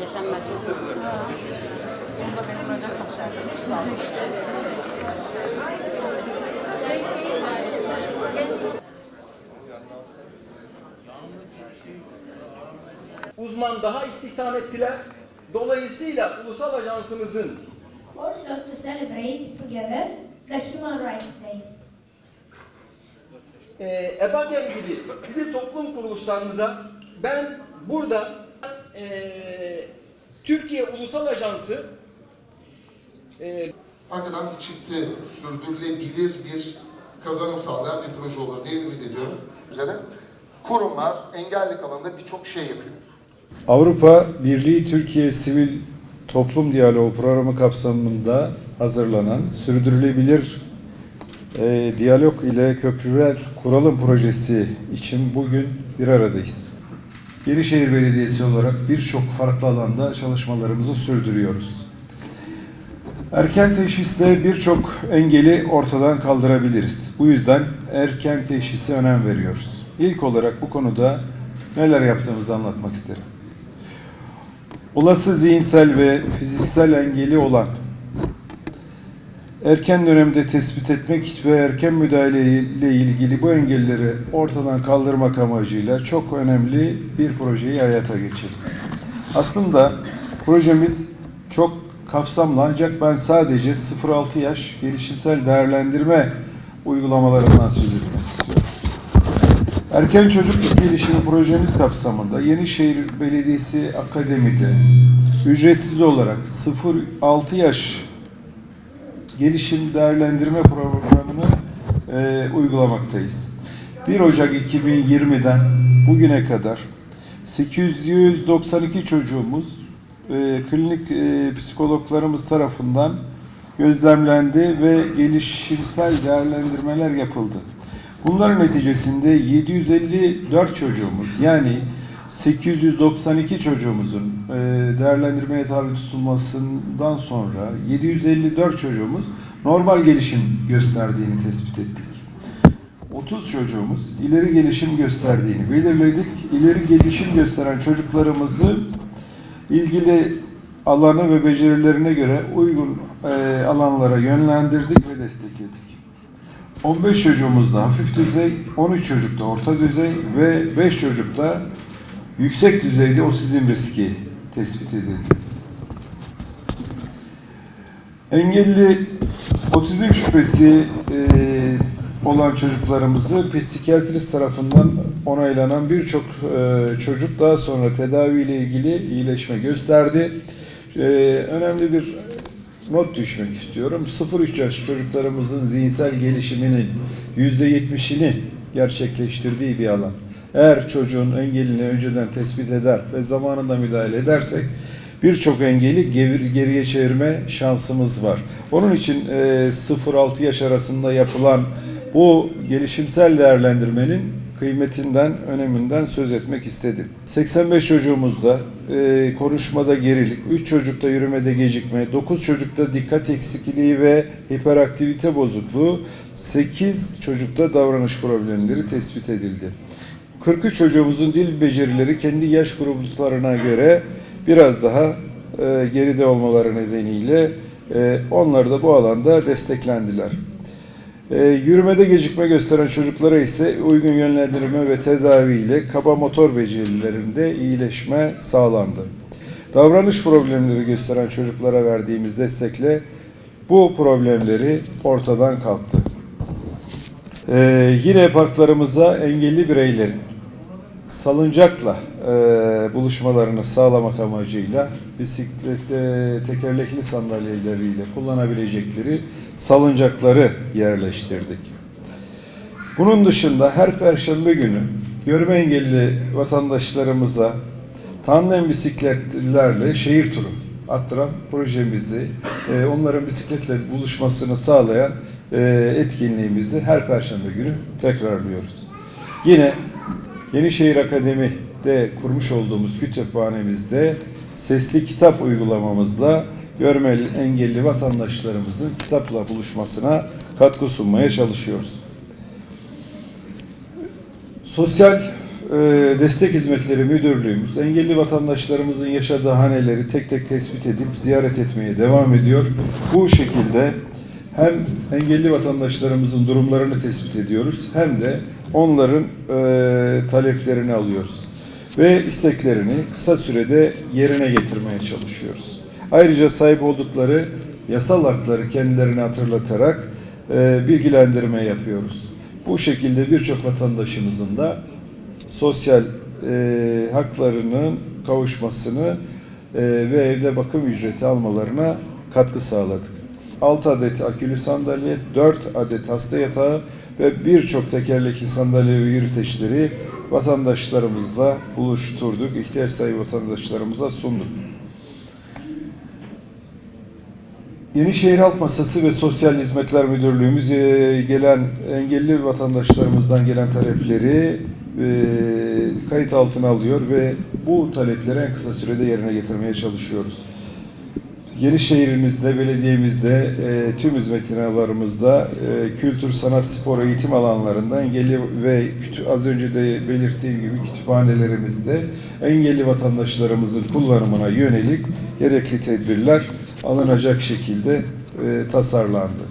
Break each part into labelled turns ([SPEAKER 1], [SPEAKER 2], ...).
[SPEAKER 1] Yaşam merkezi.
[SPEAKER 2] Bunda benim bacak konserleri.
[SPEAKER 3] uzman daha istihdam ettiler. Dolayısıyla ulusal ajansımızın
[SPEAKER 4] Also to celebrate together the Human Rights Day.
[SPEAKER 3] e, EBAGEM gibi sivil toplum kuruluşlarımıza ben burada e, Türkiye Ulusal Ajansı e,
[SPEAKER 5] hakikaten bir çıktı, sürdürülebilir bir kazanım sağlayan bir proje olur diye ümit ediyorum. Üzere kurumlar engellilik alanında birçok şey yapıyor.
[SPEAKER 6] Avrupa Birliği Türkiye Sivil Toplum Diyaloğu programı kapsamında hazırlanan sürdürülebilir e, diyalog ile köprüler kuralım projesi için bugün bir aradayız. Yenişehir Belediyesi olarak birçok farklı alanda çalışmalarımızı sürdürüyoruz. Erken teşhiste birçok engeli ortadan kaldırabiliriz. Bu yüzden erken teşhise önem veriyoruz. İlk olarak bu konuda neler yaptığımızı anlatmak isterim. Olası zihinsel ve fiziksel engeli olan erken dönemde tespit etmek ve erken müdahale ile ilgili bu engelleri ortadan kaldırmak amacıyla çok önemli bir projeyi hayata geçirdik. Aslında projemiz çok kapsamlı ancak ben sadece 0-6 yaş gelişimsel değerlendirme uygulamalarından söz etmek istiyorum. Erken çocukluk gelişimi projemiz kapsamında Yenişehir Belediyesi Akademi'de ücretsiz olarak 0-6 yaş gelişim değerlendirme programını e, uygulamaktayız. 1 Ocak 2020'den bugüne kadar 892 çocuğumuz e, klinik e, psikologlarımız tarafından gözlemlendi ve gelişimsel değerlendirmeler yapıldı. Bunların neticesinde 754 çocuğumuz yani 892 çocuğumuzun e, değerlendirmeye tabi tutulmasından sonra 754 çocuğumuz normal gelişim gösterdiğini tespit ettik. 30 çocuğumuz ileri gelişim gösterdiğini belirledik. İleri gelişim gösteren çocuklarımızı ilgili alanı ve becerilerine göre uygun e, alanlara yönlendirdik ve destekledik. 15 çocuğumuzda hafif düzey, 13 çocukta orta düzey ve 5 çocukta yüksek düzeyde otizm riski tespit edildi. Engelli otizm şüphesi e, olan çocuklarımızı psikiyatrist tarafından onaylanan birçok e, çocuk daha sonra tedavi ile ilgili iyileşme gösterdi. E, önemli bir not düşmek istiyorum. 0-3 yaş çocuklarımızın zihinsel gelişiminin %70'ini gerçekleştirdiği bir alan. Eğer çocuğun engelini önceden tespit eder ve zamanında müdahale edersek birçok engeli geri- geriye çevirme şansımız var. Onun için e, 0-6 yaş arasında yapılan bu gelişimsel değerlendirmenin kıymetinden, öneminden söz etmek istedim. 85 çocuğumuzda e, konuşmada gerilik, 3 çocukta yürümede gecikme, 9 çocukta dikkat eksikliği ve hiperaktivite bozukluğu, 8 çocukta davranış problemleri tespit edildi. 43 çocuğumuzun dil becerileri kendi yaş gruplarına göre biraz daha e, geride olmaları nedeniyle e, onlar da bu alanda desteklendiler. E, yürümede gecikme gösteren çocuklara ise uygun yönlendirme ve tedavi ile kaba motor becerilerinde iyileşme sağlandı. Davranış problemleri gösteren çocuklara verdiğimiz destekle bu problemleri ortadan kalktı. Ee, yine parklarımıza engelli bireylerin salıncakla e, buluşmalarını sağlamak amacıyla bisiklet, e, tekerlekli sandalyeleriyle kullanabilecekleri salıncakları yerleştirdik. Bunun dışında her perşembe günü görme engelli vatandaşlarımıza tandem bisikletlerle şehir turu attıran projemizi, e, onların bisikletle buluşmasını sağlayan e, etkinliğimizi her perşembe günü tekrarlıyoruz. Yine Yenişehir Akademi'de kurmuş olduğumuz kütüphanemizde sesli kitap uygulamamızla görme engelli vatandaşlarımızın kitapla buluşmasına katkı sunmaya çalışıyoruz. Sosyal e, Destek Hizmetleri Müdürlüğümüz engelli vatandaşlarımızın yaşadığı haneleri tek tek tespit edip ziyaret etmeye devam ediyor. Bu şekilde hem engelli vatandaşlarımızın durumlarını tespit ediyoruz hem de onların e, taleplerini alıyoruz ve isteklerini kısa sürede yerine getirmeye çalışıyoruz. Ayrıca sahip oldukları yasal hakları kendilerine hatırlatarak e, bilgilendirme yapıyoruz. Bu şekilde birçok vatandaşımızın da sosyal e, haklarının kavuşmasını e, ve evde bakım ücreti almalarına katkı sağladık. 6 adet akülü sandalye, 4 adet hasta yatağı ve birçok tekerlekli sandalye ve yürüteçleri vatandaşlarımızla buluşturduk. ihtiyaç sahibi vatandaşlarımıza sunduk. Yenişehir Halk Masası ve Sosyal Hizmetler Müdürlüğümüz e, gelen engelli vatandaşlarımızdan gelen talepleri e, kayıt altına alıyor ve bu talepleri en kısa sürede yerine getirmeye çalışıyoruz. Yenişehirimizde, belediyemizde, e, tüm hizmet binalarımızda e, kültür, sanat, spor, eğitim alanlarında engelli ve az önce de belirttiğim gibi kütüphanelerimizde engelli vatandaşlarımızın kullanımına yönelik gerekli tedbirler alınacak şekilde e, tasarlandı.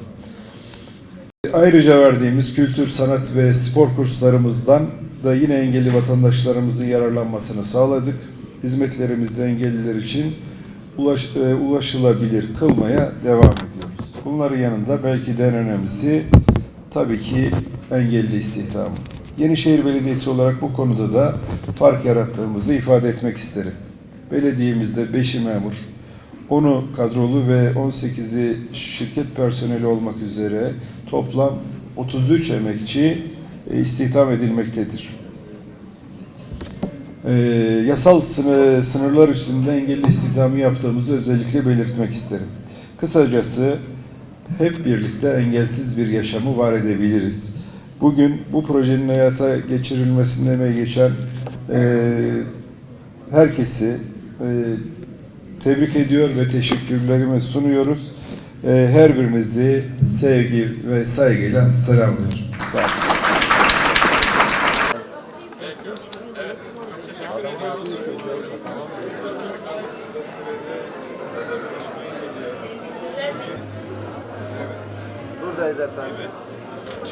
[SPEAKER 6] Ayrıca verdiğimiz kültür, sanat ve spor kurslarımızdan da yine engelli vatandaşlarımızın yararlanmasını sağladık. Hizmetlerimizi engelliler için ulaş, e, ulaşılabilir kılmaya devam ediyoruz. Bunların yanında belki de en önemlisi tabii ki engelli istihdamı. Yenişehir Belediyesi olarak bu konuda da fark yarattığımızı ifade etmek isterim. Belediyemizde 5'i memur, 10'u kadrolu ve 18'i şirket personeli olmak üzere toplam 33 emekçi e, istihdam edilmektedir. Ee, yasal sınır, sınırlar üstünde engelli istihdamı yaptığımızı özellikle belirtmek isterim. Kısacası hep birlikte engelsiz bir yaşamı var edebiliriz. Bugün bu projenin hayata geçirilmesinde emeği geçen e, herkesi e, tebrik ediyor ve teşekkürlerimi sunuyoruz. E, her birinizi sevgi ve saygıyla selamlıyorum. Sağ olun.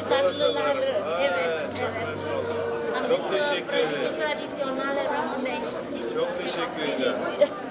[SPEAKER 1] Tatlılar, evet, evet. Çok teşekkür ederim. Tradisyonel Ramon Çok teşekkür ederim.